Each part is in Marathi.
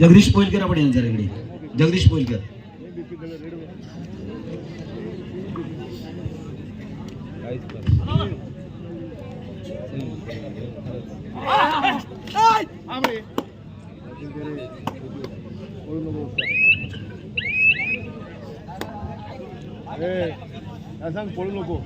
जगदीश पोलकर आपण यांचा इकडे. जगदीश पोलकर. सांग पळू नको.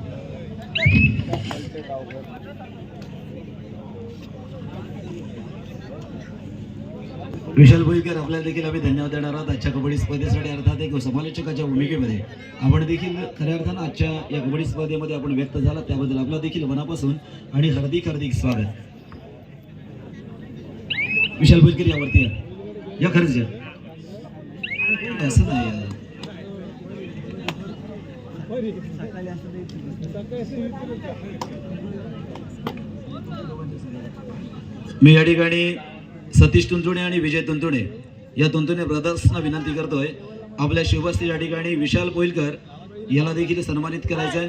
विशाल भोईकर आपल्याला देखील आम्ही धन्यवाद देणार आहोत आजच्या कबड्डी स्पर्धेसाठी अर्थात एक समालोचकाच्या भूमिकेमध्ये आपण देखील खऱ्या अर्थानं आजच्या या कबड्डी स्पर्धेमध्ये आपण व्यक्त झाला त्याबद्दल आपला देखील मनापासून आणि हार्दिक हार्दिक स्वागत विशाल भोईकर यावरती या. खरंच या असं नाही यार. मी या ठिकाणी सतीश तुंतुणे आणि विजय तुंतुणे या तुंतुणे ब्रदर्सना विनंती करतोय. आपल्या शिवबस्ती या ठिकाणी विशाल कोईलकर याला देखील सन्मानित करायचं आहे.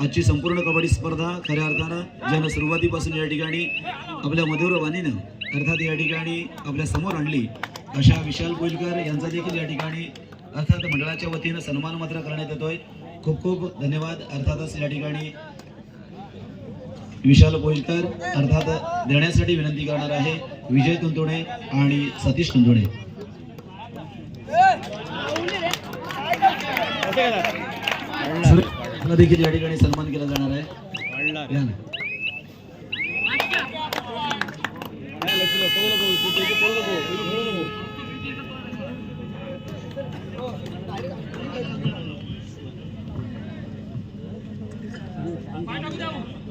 आजची संपूर्ण कबड्डी स्पर्धा खऱ्या अर्थानं ज्यानं सुरुवातीपासून या ठिकाणी आपल्या मधुर वाणीनं अर्थात या ठिकाणी आपल्यासमोर आणली अशा विशाल कोईलकर यांचा देखील या ठिकाणी अर्थात मंडळाच्या वतीनं सन्मान मात्र करण्यात येतोय. खूप खूप धन्यवाद. अर्थातच या ठिकाणी विशाल बोईलकर अर्थात देण्यासाठी विनंती करणार आहे. विजय कुंतुणे आणि सतीश कुंतुणे देखील या ठिकाणी सन्मान केला जाणार आहे.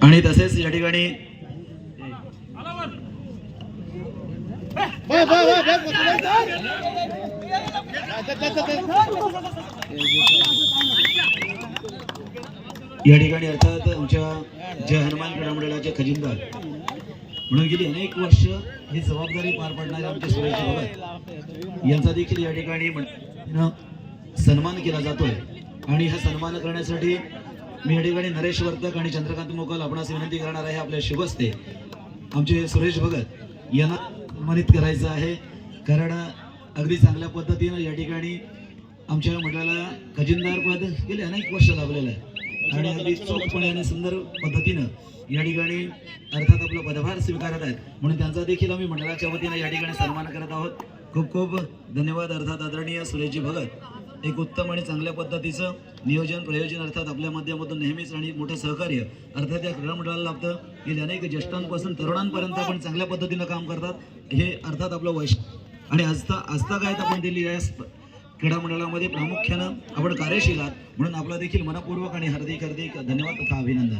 आणि तसेच या ठिकाणी या ठिकाणी अर्थात आमच्या जय हनुमान क्रीडा मंडळाचे खजिनदार म्हणून गेली अनेक वर्ष ही जबाबदारी पार पाडणारे आमचे सुरेश भगत यांचा देखील या ठिकाणी सन्मान केला जातोय. आणि हा सन्मान करण्यासाठी मी या ठिकाणी नरेश वर्तक आणि चंद्रकांत मोकल आपणास विनंती करणार आहे आपल्या शुभस्ते. आमचे सुरेश भगत यांना सन्मानित करायचं आहे. कारण अगदी चांगल्या पद्धतीनं या ठिकाणी आमच्या मंडळाला खजिनदार पद गेले अनेक वर्ष लाभलेलं आहे. आणि अगदी चोखपणे आणि सुंदर पद्धतीनं या ठिकाणी अर्थात आपला पदभार स्वीकारत आहेत. म्हणून त्यांचा देखील आम्ही मंडळाच्या वतीनं या ठिकाणी सन्मान करत आहोत. खूप खूप धन्यवाद अर्थात आदरणीय सुरेशजी भगत. एक उत्तम आणि चांगल्या पद्धतीचं नियोजन प्रयोजन अर्थात आपल्या माध्यमातून नेहमीच आणि मोठं सहकार्य अर्थात या क्रीडा मंडळाला लाभतं. गेले अनेक ज्येष्ठांपासून तरुणांपर्यंत आपण चांगल्या पद्धतीनं काम करतात. हे अर्थात आपलं वैश आणि आस्था आस्था काय आपण दिली या क्रीडा मंडळामध्ये प्रामुख्यानं आपण कार्यशील आहात. म्हणून आपला देखील मनपूर्वक आणि हार्दिक हार्दिक धन्यवाद तथा अभिनंदन.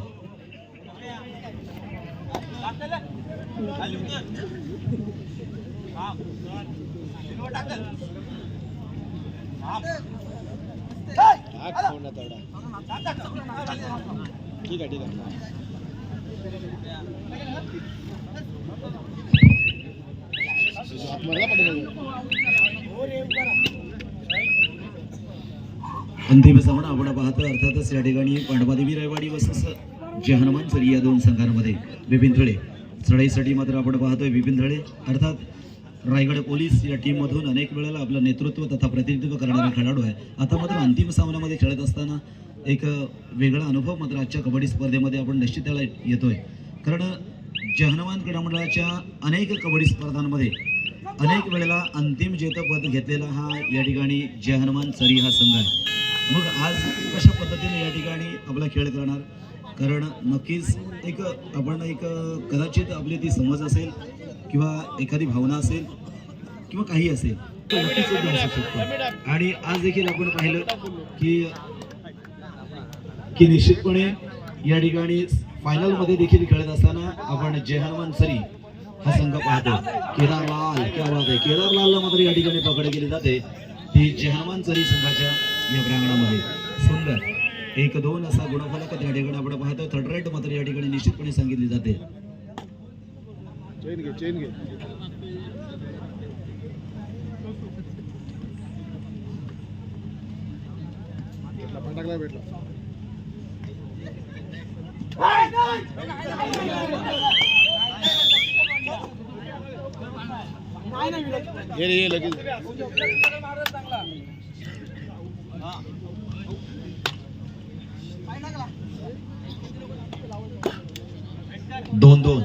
ठीक आहे ठीक आहे. अंतिम सामना आपण पाहतो अर्थातच या ठिकाणी पांडवादेवी रायवाडी वसस जे हनुमान सरी या दोन संघांमध्ये. बिपिन थळे. चढाईसाठी मात्र आपण पाहतोय बिपिन थळे. अर्थात रायगड पोलीस या टीममधून अनेक वेळेला आपलं नेतृत्व तथा प्रतिनिधित्व करणारा खेळाडू आहे. आता मात्र अंतिम सामन्यामध्ये खेळत असताना एक वेगळा अनुभव मात्र आजच्या कबड्डी स्पर्धेमध्ये आपण निश्चित त्याला येतोय. कारण जहनवान क्रीडामंडळाच्या क्रीडा मंडळाच्या अनेक कबड्डी स्पर्धांमध्ये अनेक वेळेला अंतिम जेतपद घेतलेला हा या ठिकाणी जय हनुमान सरी हा संघ आहे. मग आज कशा पद्धतीने या ठिकाणी आपला खेळ करणार? कारण नक्कीच एक आपण एक कदाचित आपली ती समज असेल किंवा एखादी भावना असेल किंवा काही असेल तर नक्कीच सुद्धा असू शकतो. आणि आज देखील आपण पाहिलं की की निश्चितपणे या ठिकाणी फायनलमध्ये देखील खेळत असताना आपण जय हनुमान सरी हा संघ पाहतो केदारलाल क्या बात आहे. केदारलालला मात्र या ठिकाणी पकड केली जाते. ती जय हनुमान सरी संघाच्या या प्रांगणामध्ये. सुंदर. एक दोन असा गुणफलक त्या ठिकाणी आपण पाहतो. थर्ड रेट मात्र या ठिकाणी निश्चितपणे सांगितली जाते. चेन चेन भेटला पण ये रे ये लगेच दोन दोन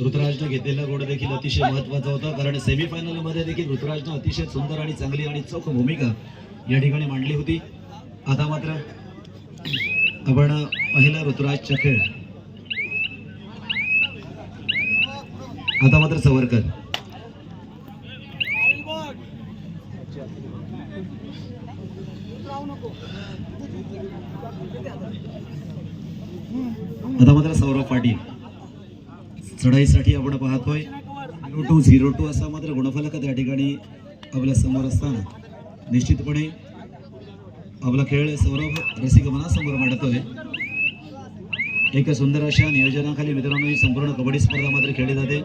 ऋतुराजनं घेतलेला गोड देखील अतिशय महत्त्वाचा होता कारण सेमीफायनलमध्ये देखील ऋतुराजनं अतिशय सुंदर आणि चांगली आणि चोख भूमिका या ठिकाणी मांडली होती. आता मात्र आपण पहिला ऋतुराजचा खेळ. आता मात्र सवरकर आता मात्र सौरभ पाटील चढाईसाठी आपण पाहतोय. झिरो टू झिरो टू असा मात्र गुणफलक त्या ठिकाणी आपल्यासमोर असताना. निश्चितपणे आपला खेळ सौरभ रसिक मनासमोर मांडतोय. एका सुंदर अशा नियोजनाखाली मित्रांनो ही संपूर्ण कबड्डी स्पर्धा मात्र खेळली जाते.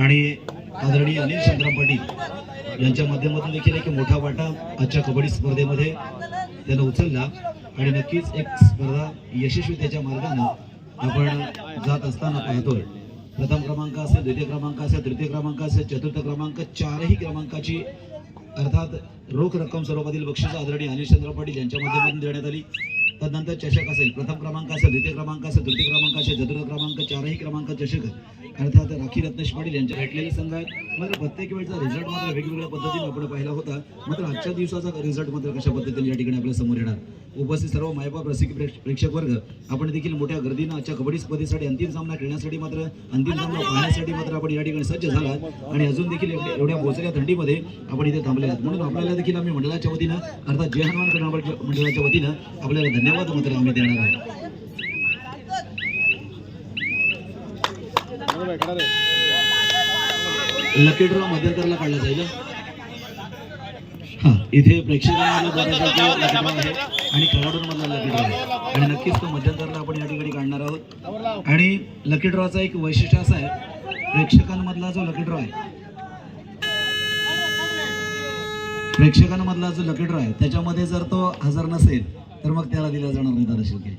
आणि आदरणीय अनिल संग्राम पाटील यांच्या माध्यमातून देखील एक मोठा वाटा आजच्या कबड्डी स्पर्धेमध्ये त्यानं उचलला. आणि नक्कीच एक स्पर्धा यशस्वी त्याच्या मार्गानं आपण जात असताना पाहतोय प्रथम क्रमांक असेल द्वितीय क्रमांक असेल तृतीय क्रमांक असेल चतुर्थ क्रमांक चारही क्रमांकाची अर्थात रोख रक्कम स्वरूपातील बक्षीस आदरणीय अनिल पाटील यांच्या माध्यमातून देण्यात आली. तदनंतर चषक असेल प्रथम क्रमांक असेल द्वितीय क्रमांक असेल तृतीय क्रमांक असेल चतुर्थ क्रमांक चारही क्रमांक चषक. अर्थात राखी रत्नेश पाटील यांच्या भेटलेले संघ आहेत मात्र प्रत्येक वेळचा रिझल्ट मात्र वेगवेगळ्या पद्धतीने आपण पाहिला होता. मात्र आजच्या दिवसाचा रिझल्ट मात्र कशा पद्धतीने या ठिकाणी आपल्यासमोर येणार? उपस्थित सर्व मायबाप रसिक प्रेक्षक वर्ग आपण देखील मोठ्या गर्दीनं आजच्या कबड्डी स्पर्धेसाठी अंतिम सामना खेळण्यासाठी मात्र अंतिम सामना पाहण्यासाठी मात्र आपण या ठिकाणी सज्ज झाला आणि अजून देखील एवढ्या एवढ्या थंडीमध्ये आपण इथे थांबले आहात. म्हणून आपल्याला देखील आम्ही मंडळाच्या वतीनं अर्थात जय हनुमान मंडळाच्या वतीनं आपल्याला धन्यवाद मात्र आम्ही देणार आहोत बरोबर आहे, खरं रे. लकी ड्रॉ मध्यंतरला काढला जाईल हा? इथे प्रेक्षकांना लकी ड्रॉ आहे. आणि खेळाडूंमधला लकी ड्रॉ आहे. आणि नक्कीच तो मध्यंतरला आपण या ठिकाणी काढणार आहोत. आणि लकी ड्रॉचा एक वैशिष्ट्य असं आहे प्रेक्षकांमधला जो लकी ड्रॉ आहे प्रेक्षकांमधला जो लकी ड्रॉ आहे त्याच्यामध्ये जर तो हजर नसेल तर मग त्याला दिला जाणार नाही दादा शिर्के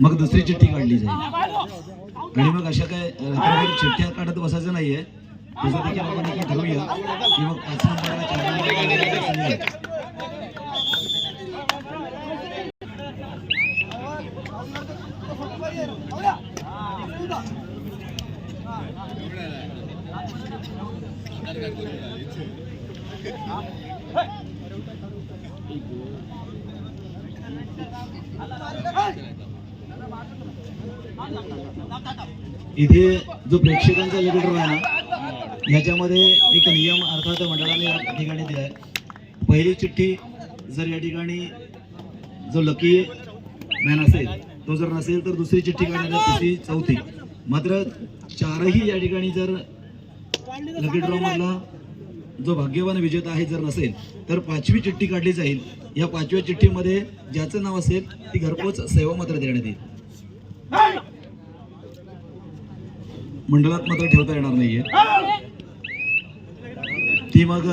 मग दुसरी चिठ्ठी काढली जाईल. आणि मग अशा काय रात्रभर चिठ्ठ्या काढत बसायचं नाहीये. तसं देखील आपण देखील ठरवूया की मग पाच नंबरला चार नंबरला इथे जो प्रेक्षकांचा लकी ड्रॉ आहे ना याच्यामध्ये एक नियम अर्थात मंडळाने या ठिकाणी दिला आहे पहिली चिठ्ठी जर या ठिकाणी जो लकी मॅन असेल तो जर नसेल तर दुसरी चिठ्ठी काढणार तिसरी चौथी. मात्र चारही या ठिकाणी जर लकी ड्रॉ मधला जो भाग्यवान विजेता आहे जर नसेल तर पाचवी चिठ्ठी काढली जाईल. या पाचव्या चिठ्ठीमध्ये ज्याचं नाव असेल ती घरपोच सेवा मात्र देण्यात येईल. मंडळात मात्र ठेवता येणार नाहीये. ती मग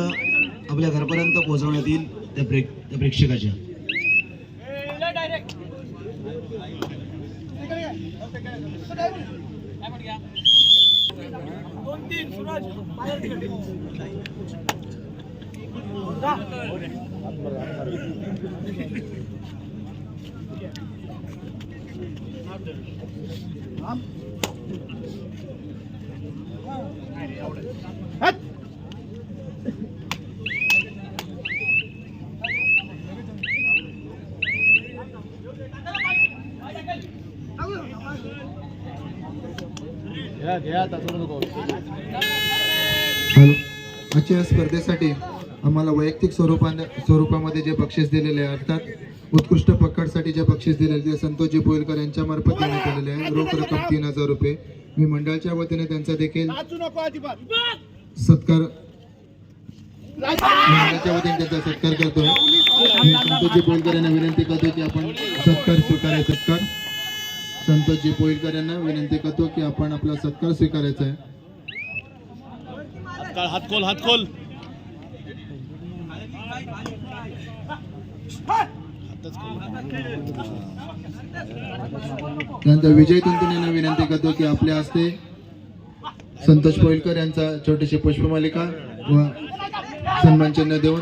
आपल्या घरपर्यंत पोहोचवण्यात येईल त्या त्या प्रेक्षकाच्या. घ्या घ्या आता सोडू नको हॅलो आजच्या स्पर्धेसाठी आम्हाला वैयक्तिक स्वरूपाने स्वरूपामध्ये जे बक्षीस दिलेले आहे अर्थात उत्कृष्ट पकडसाठी जे बक्षीस दिलेले ते संतोषजी बोईलकर यांच्या मार्फत देण्यात आलेले आहे. रोख रक्कम तीन हजार रुपये. मी मंडळाच्या वतीने त्यांचा देखील सत्कार मंडळाच्या वतीने त्यांचा सत्कार करतोय मी संतोषजी बोईलकर यांना विनंती करतो की आपण सत्कार स्वीकारायचा सत्कार. संतोषजी बोईलकर यांना विनंती करतो की आपण आपला सत्कार स्वीकारायचा आहे. हात काढ हात खोल हात खोल. हातच खोल. त्यानंतर विजय कुंतून यांना विनंती करतो की आपल्या हस्ते संतोष पोईलकर यांचा छोटीशी पुष्पमालिका व सन्मान चिन्ह देऊन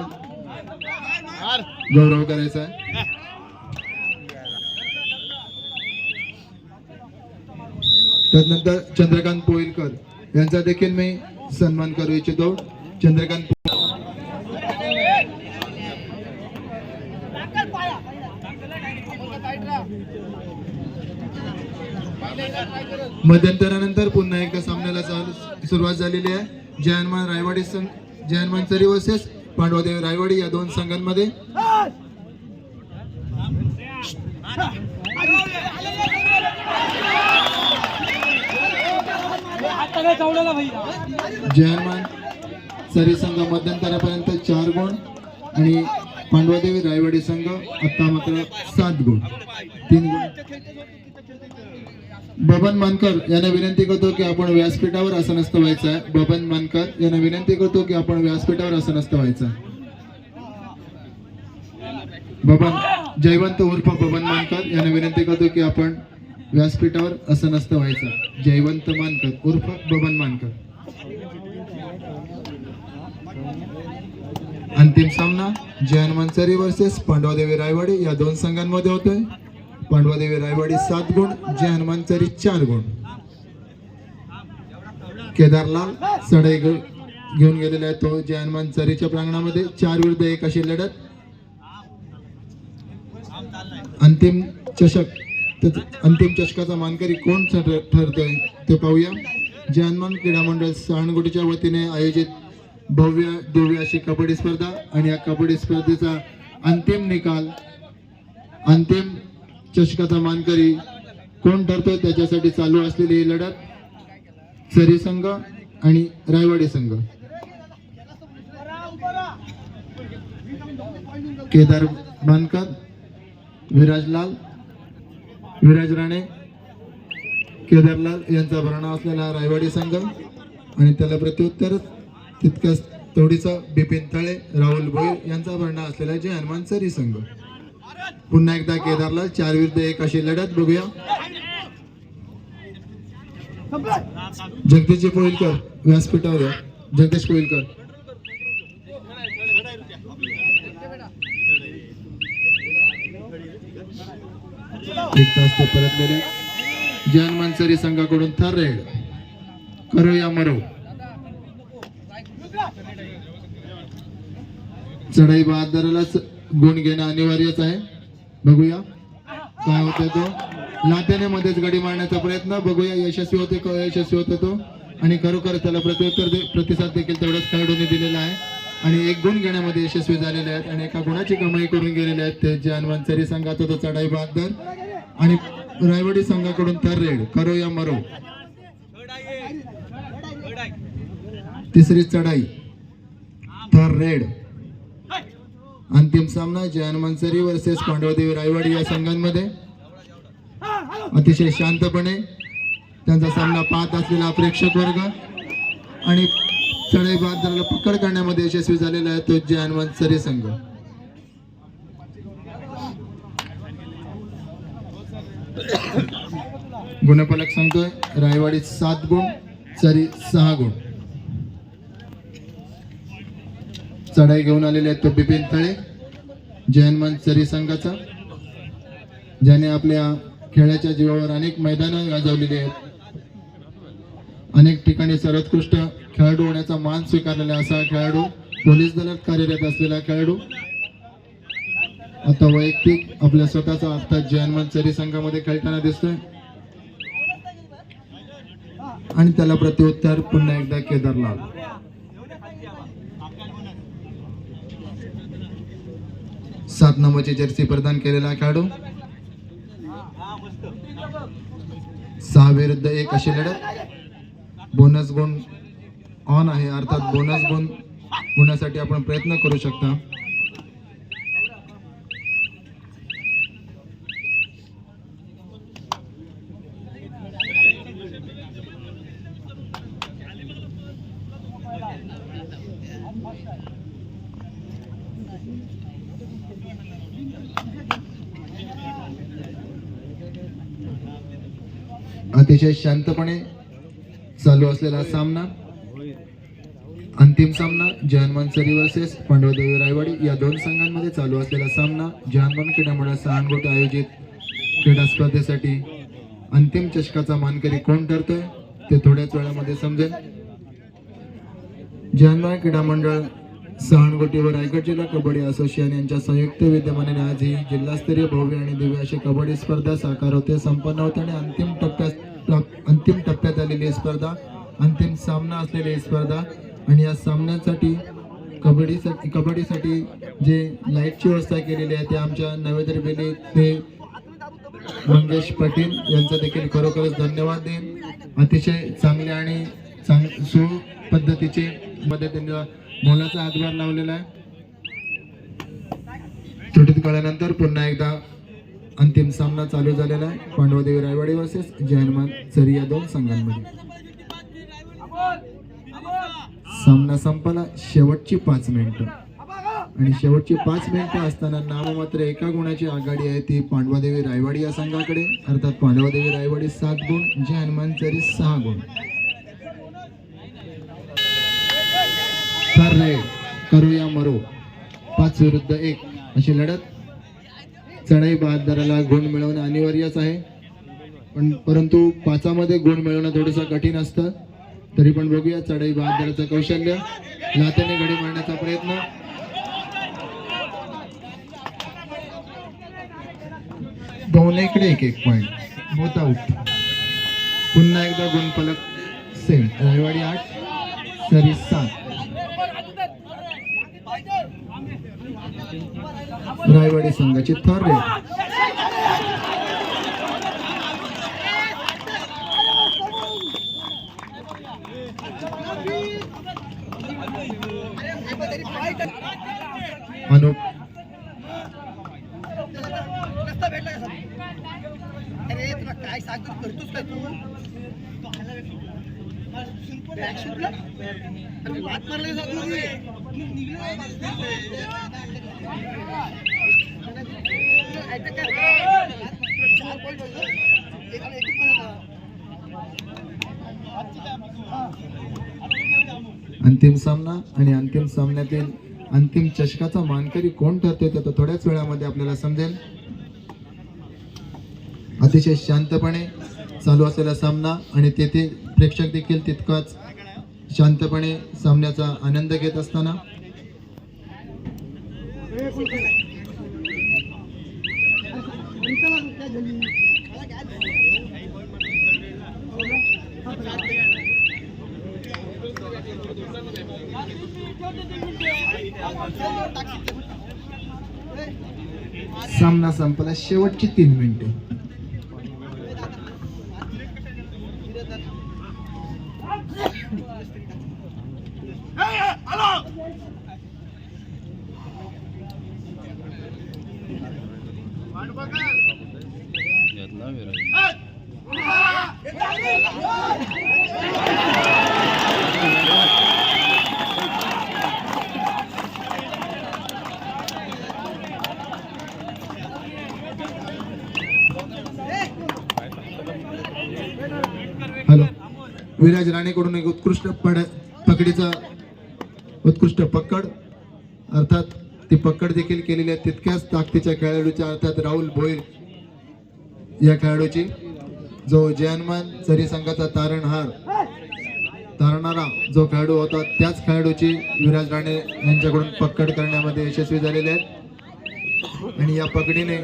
गौरव करायचा आहे. त्यानंतर चंद्रकांत पोईलकर यांचा देखील मी सन्मान करू इच्छितो. चंद्रकांत मध्यंतरानंतर पुन्हा एकदा सामन्याला सुरुवात झालेली आहे. जयनमान रायवाडी संघ जयनमान सरी वर्सेस पांडवदेव रायवाडी या दोन संघांमध्ये. जयमान सरी संघ मध्यंतरापर्यंत चार गुण आणि पांडवादेवी रायवाडी संघ आता मात्र सात गुण. तीन गुण. बबन मानकर यांना विनंती करतो की आपण व्यासपीठावर असं नसतं व्हायचं आहे. बबन मानकर यांना विनंती करतो की आपण व्यासपीठावर असं नसतं व्हायचं आहे. बबन जयवंत उर्फ बबन मानकर यांना विनंती करतो की आपण व्यासपीठावर असं नसतं व्हायचं. जयवंत मानकर उर्फ बबन मानकर. अंतिम सामना जय हनुमान वर्सेस पांडवादेवी रायवाडी या दोन संघांमध्ये होतोय. पांडवादेवी रायवाडी सात गुण जय हनुमान चार गुण. केदारलाल सडे घेऊन गेलेला आहे तो जय हनुमान प्रांगणामध्ये चार विरुद्ध एक अशी लढत. अंतिम चषक तर अंतिम चषकाचा मानकरी कोण ठर- ठरतोय ते पाहूया. जय हनुमान क्रीडा मंडळ सहानुभूतीच्या वतीने आयोजित भव्य दिव्य अशी कबड्डी स्पर्धा आणि या कबड्डी स्पर्धेचा अंतिम निकाल अंतिम चषकाचा मानकरी कोण ठरतोय त्याच्यासाठी चालू असलेली ही लढत सरी संघ आणि रायवाडी संघ. केदार बांधकर विराजलाल विराज राणे केदारलाल यांचा भरणा असलेला रायवाडी संघ आणि त्याला प्रत्युत्तर तितक्याच तोडीचा बिपिन तळे राहुल भोईर यांचा भरणा असलेला जय हनुमान सरी संघ. पुन्हा एकदा केदारलाल चार विरुद्ध एक अशी लढत बघूया. जगदीशजी पोईलकर व्यासपीठावर जगदीश पोईलकर एक तास ते परतलेले जय हनुमान संघाकडून थर रेड करो या मरो. चढाई बहादरालाच गुण घेणं अनिवार्यच आहे. बघूया. काय होतं तो? लाट्याने मध्येच गडी मारण्याचा प्रयत्न. बघूया यशस्वी होते का यशस्वी होतो तो? आणि खरोखर त्याला प्रत्युत्तर दे- प्रतिसाद देखील तेवढाच खेळाडूंनी दिलेला आहे. आणि एक गुण घेण्यामध्ये यशस्वी झालेले आहेत आणि एका गुणाची कमाई करून गेलेले आहेत ते जे हनुमानसरी संघात होतो चढाई बहादर. आणि रायवाडी संघाकडून थर रेड. करो या मरो. तिसरी चढाई. थर रेड. अंतिम सामना जयन मनसरी वर्सेस पांडवदेवी रायवाडी या संघांमध्ये. अतिशय शांतपणे त्यांचा सामना पाहत असलेला प्रेक्षक वर्ग. आणि चढाई बाद पकड करण्यामध्ये यशस्वी झालेला आहे तो जयन मनसरी संघ. गुणफलक सांगतोय. रायवाडी सात गुण सरी सहा गुण. चढाई घेऊन आलेले आहेत तो बिपिन तळे जय हनुमान सरी संघाचा ज्याने आपल्या खेळाच्या जीवावर अनेक मैदानं गाजवलेली आहेत. अनेक ठिकाणी सर्वोत्कृष्ट खेळाडू होण्याचा मान स्वीकारलेला असा खेळाडू पोलीस दलात कार्यरत असलेला खेळाडू आता वैयक्तिक आपल्या स्वतःचा आता जैन हनुमान सरी संघामध्ये खेळताना दिसतोय. आणि त्याला प्रत्युत्तर पुन्हा एकदा केदारलाल. सात नंबरची जर्सी प्रदान केलेला खेळाडू. सहा विरुद्ध एक अशी लढत. बोनस गुण ऑन आहे अर्थात बोनस गुण होण्यासाठी आपण प्रयत्न करू शकता. अतिशय शांतपणे चालू असलेला सामना. अंतिम सामना जयनमान सरी वर्सेस पांडवदेवी रायवाडी. या दोन संघांमध्ये चालू असलेला सामना जयनमान क्रीडा मंडळ सहानगोट आयोजित क्रीडा स्पर्धेसाठी अंतिम चषकाचा मानकरी कोण ठरतोय ते थोड्याच वेळामध्ये समजेल. जयनमन क्रीडा मंडळ सहानगोटी व रायगड जिल्हा कबड्डी असोसिएशन यांच्या संयुक्त विद्यमाने आज ही जिल्हास्तरीय भव्य आणि दिव्य अशी कबड्डी स्पर्धा साकार होते संपन्न होते आणि अंतिम टप्प्यात अंतिम टप्प्यात आलेली स्पर्धा. अंतिम सामना असलेली स्पर्धा. आणि या सामन्यासाठी कबड्डीसाठी कबड्डीसाठी जे लाईटची व्यवस्था केलेली आहे ते आमच्या नवेदर बेले ते मंगेश पाटील यांचा देखील खरोखरच धन्यवाद देईन. अतिशय चांगले आणि चांग सु पद्धतीचे मदतीने मोलाचा हातभार लावलेला आहे. त्रुटीत कळल्यानंतर पुन्हा एकदा अंतिम सामना चालू झालेला आहे. पांडवदेवी रायवाडी वर्सेस जयनमान सरी या दोन संघांमध्ये. सामना संपला शेवटची पाच मिनिटं. आणि शेवटची पाच मिनिटं असताना नाम मात्र एका गुणाची आघाडी आहे ती पांडवादेवी रायवाडी या संघाकडे. अर्थात पांडवादेवी रायवाडी सात गुण जे हनुमान चरी सहा गुण. रे करूया मरो. पाच विरुद्ध एक. अशी लढत चढाई बहादराला गुण मिळवणं अनिवार्यच आहे. पण परंतु पाचामध्ये गुण मिळवणं थोडंसं कठीण असतं. तरी पण बघूया चढाई बहादराचं कौशल्य. नात्याने घडी मारण्याचा प्रयत्न. दोन्हीकडे एक एक पॉईंट बोथ आउट पुन्हा एकदा गुणफलक सेम रायवाडी आठ सरी सात. रायवाडी संघाची थर. अनुप. अरे तुला काय सांगतो करतोस काय तू? बॅग सुटला अरे मारले जात अंतिम सामना आणि अंतिम सामन्यातील अंतिम चषकाचा मानकरी कोण ठरतोय ते थोड्याच वेळामध्ये आपल्याला समजेल. अतिशय शांतपणे चालू असलेला सामना आणि तेथे प्रेक्षक देखील तितकाच शांतपणे सामन्याचा आनंद घेत असताना. सामना संपला. शेवटची तीन मिनिटे. विराज राणेकडून एक उत्कृष्ट पड पकडीचा उत्कृष्ट पकड. अर्थात ती पकड देखील केलेली आहे तितक्याच ताकदीच्या खेळाडूच्या अर्थात राहुल भोईर या खेळाडूची. जो जयनमान सरी संघाचा तारणहार तारणारा जो खेळाडू होता त्याच खेळाडूची विराज राणे यांच्याकडून पकड करण्यामध्ये यशस्वी झालेले आहेत. आणि या पकडीने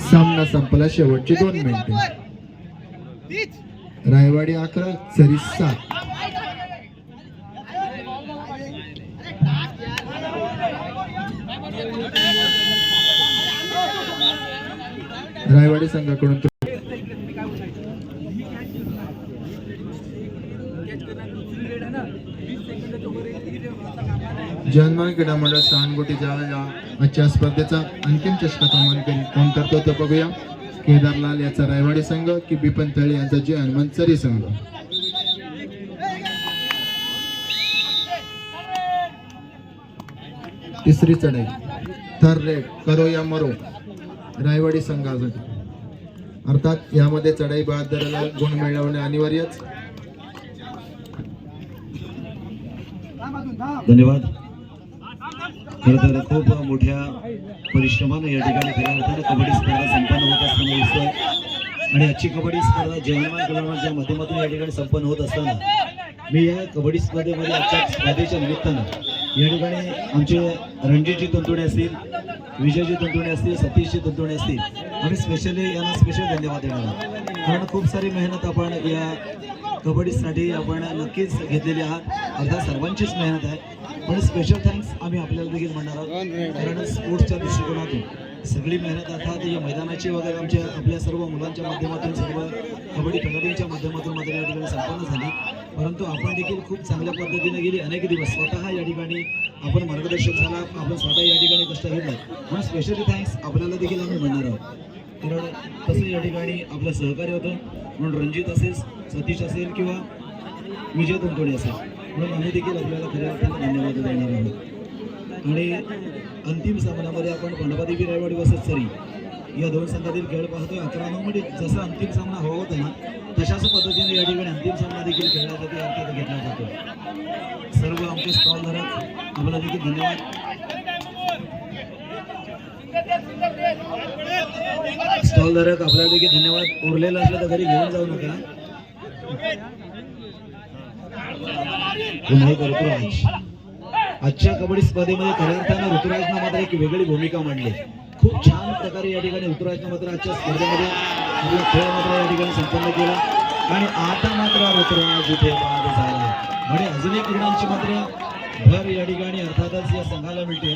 सामना संपला. शेवटची दोन मिनिटे. रायवाडी अकरा सरी सात. रायवाडी संघाकडून जन्मान क्रीडा मंडळ सहानुभूतीच्या या आजच्या स्पर्धेचा अंतिम चषकाचा मानकरी कोण करतो ते बघूया. केदारलाल याचा रायवाडी संघ की बिपन तळे यांचा जे हनुमंतसरी संघ. तिसरी चढाई. थर रेड करो या मरो. रायवाडी संघासाठी अर्थात यामध्ये चढाई बहादरला गुण मिळवणे अनिवार्यच. धन्यवाद. खर तर खूप मोठ्या परिश्रमानं या ठिकाणी खऱ्या अर्थानं कबड्डी स्पर्धा संपन्न होत असताना दिसतोय. आणि आजची कबड्डी स्पर्धा जयमान कल्याणच्या माध्यमातून या ठिकाणी संपन्न होत असताना मी या कबड्डी स्पर्धेमध्ये आजच्या स्पर्धेच्या निमित्तानं या ठिकाणी आमचे रणजितजी तंतुणे असतील विजयजी तंतुणे असतील सतीशजी तंतुणे असतील आम्ही स्पेशली यांना स्पेशल धन्यवाद देणार आहोत. कारण खूप सारी मेहनत आपण या कबड्डीसाठी आपण नक्कीच घेतलेली आहात. अर्थात सर्वांचीच मेहनत आहे. पण स्पेशल थँक्स आम्ही आपल्याला देखील म्हणणार आहोत. कारण स्पोर्ट्सच्या दृष्टिकोनातून सगळी मेहनत अर्थात या मैदानाची वगैरे आमच्या आपल्या सर्व मुलांच्या माध्यमातून सर्व कबड्डी खेळाडूंच्या माध्यमातून मात्र या ठिकाणी संपन्न झाली. परंतु आपण देखील खूप चांगल्या पद्धतीने गेली. अनेक दिवस स्वतः या ठिकाणी आपण मार्गदर्शक झाला. आपण स्वतः या ठिकाणी कष्ट घेतला. म्हणून स्पेशली थँक्स आपल्याला देखील आम्ही म्हणणार आहोत. कारण तसं या ठिकाणी आपलं सहकार्य होतं. म्हणून रणजित असेल सतीश असेल किंवा विजय तंतोडे असेल. म्हणून आम्ही देखील आपल्याला खऱ्या अर्थाने धन्यवाद देणार आहोत. आणि अंतिम सामन्यामध्ये आपण पांडवादेवी रायवाडी वसत सरी या दोन संघातील खेळ पाहतोय. अकरा नऊ मध्ये जसा अंतिम सामना हवा होता ना तशाच पद्धतीने या ठिकाणी अंतिम सामना देखील खेळण्यासाठी अर्थात घेतला जातो. सर्व आमचे स्टॉल धारक आम्हाला देखील धन्यवाद. स्टॉलधारक आपल्याला देखील धन्यवाद. उरलेला असलं तर घरी घेऊन जाऊ नका. पुन्हा ऋतुराज आजच्या कबड्डी स्पर्धेमध्ये खऱ्या अर्थानं ऋतुराजनं मात्र एक वेगळी भूमिका मांडली. खूप छान प्रकारे या ठिकाणी ऋतुराजनं मात्र आजच्या स्पर्धेमध्ये आपला खेळ मात्र या ठिकाणी संपन्न केला. आणि आता मात्र ऋतुराज इथे बाद झाला. म्हणजे अजूनही क्रीडांची मात्र भर या ठिकाणी अर्थातच या संघाला मिळते.